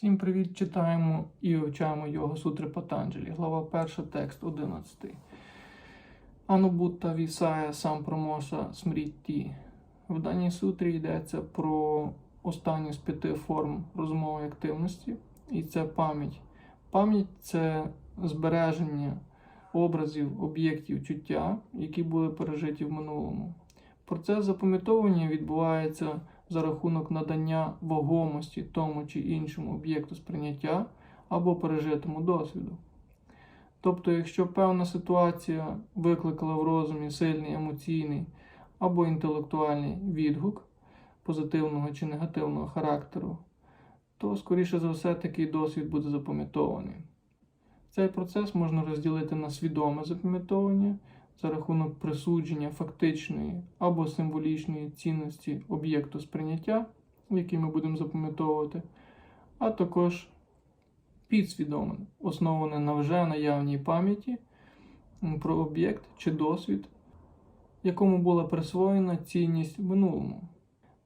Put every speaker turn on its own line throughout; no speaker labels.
Всім привіт! Читаємо і вивчаємо Йога Сутри Патанджелі. Глава 1, текст 11. Анубутта Вісая Сампромоса Смрітті. В даній сутрі йдеться про останню з п'яти форм розумової активності, і це пам'ять. Пам'ять це збереження образів, об'єктів чуття, які були пережиті в минулому. Процес запам'ятовування відбувається за рахунок надання вагомості тому чи іншому об'єкту сприйняття або пережитому досвіду. Тобто, якщо певна ситуація викликала в розумі сильний емоційний або інтелектуальний відгук позитивного чи негативного характеру, то, скоріше за все, такий досвід буде запам'ятований. Цей процес можна розділити на свідоме запам'ятовування за рахунок присудження фактичної або символічної цінності об'єкту сприйняття, який ми будемо запам'ятовувати, а також підсвідоме, основане на вже наявній пам'яті про об'єкт чи досвід, якому була присвоєна цінність в минулому.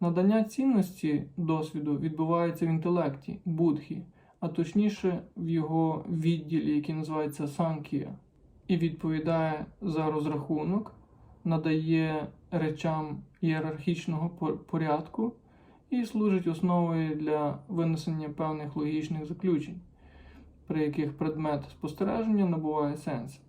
Надання цінності досвіду відбувається в інтелекті, будхі, а точніше в його відділі, який називається санкія і відповідає за розрахунок, надає речам ієрархічного порядку і служить основою для винесення певних логічних заключень, при яких предмет спостереження набуває сенс.